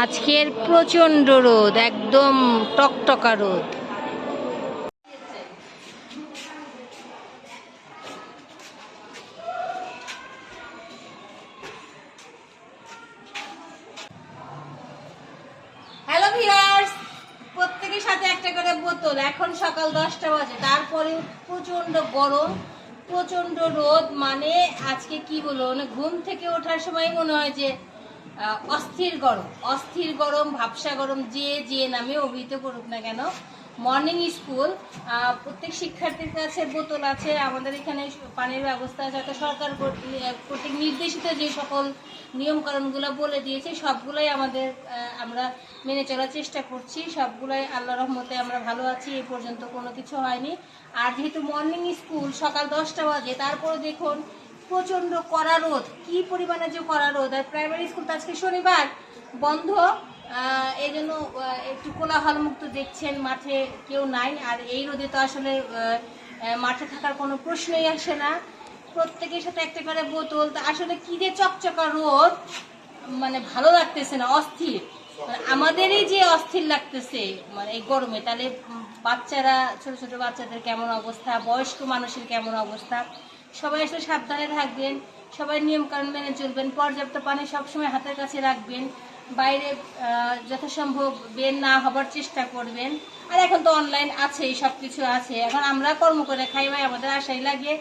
আজকের প্রচণ্ড রোদ, একদম টকটকা রোদ। প্রত্যেকের সাথে একটা করে বোতল। এখন সকাল দশটা বাজে তারপরে প্রচণ্ড গরম প্রচণ্ড রোদ। মানে আজকে কি বলব মানে ঘুম থেকে ওঠার সময় মনে হয় যে অস্থির গরম অস্থির গরম, ভাবসা গরম, যে যে নামে অভিহিত করুক না কেন মর্নিং স্কুল প্রত্যেক শিক্ষার্থীর কাছে বোতল আছে, আমাদের এখানে পানির ব্যবস্থা আছে হয়তো সরকার কর্তৃক নির্দেশিত যে সকল নিয়মকানুনগুলো বলে দিয়েছে, সবগুলোই আমাদের আমরা মেনে চলার চেষ্টা করছি, সবগুলোই আল্লাহ রহমতে আমরা ভালো আছি এই পর্যন্ত কোনো কিছু হয়নি। আর যেহেতু মর্নিং স্কুল সকাল দশটা বাজে, তারপরে দেখুন প্রচণ্ড কড়া রোদ। কি পরিমাণে যে কড়া রোদ। আর প্রাইমারি স্কুল তো আজকে শনিবার, বন্ধ। এই জন্য একটু কোলাহল মুক্ত দেখছেন মাঠে কেউ নাই। আর এই রোদে তো আসলে মাঠে থাকার কোনো প্রশ্নই আসে না। প্রত্যেকের সাথে একটা করে বোতল। তা আসলে কি যে চকচকা রোদ মানে ভালো লাগতেছে না, অস্থির। মানে আমাদেরই যে অস্থির লাগতেছে মানে এই গরমে। তাহলে বাচ্চারা, ছোট ছোট বাচ্চাদের কেমন অবস্থা? বয়স্ক মানুষের কেমন অবস্থা? সবাই আসলে সাবধানে থাকবেন, সবাই নিয়মকানুন মেনে চলবেন, পর্যাপ্ত পানি সবসময় হাতের কাছে রাখবেন, বাইরে যথাসম্ভব বের না হবার চেষ্টা করবেন। আর এখন তো অনলাইন আছেই সব কিছু আছে। এখন আমরা কর্ম করে খাই, ভাই, আমাদের আশাই লাগে।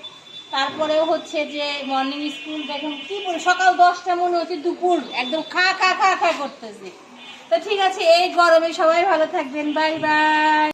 তারপরেও হচ্ছে যে মর্নিং স্কুল দেখুন, কি বলি, সকাল দশটা মনে হচ্ছে দুপুর, একদম খা খা খা খা করতেছে। তো ঠিক আছে, এই গরমে সবাই ভালো থাকবেন, বাই বাই।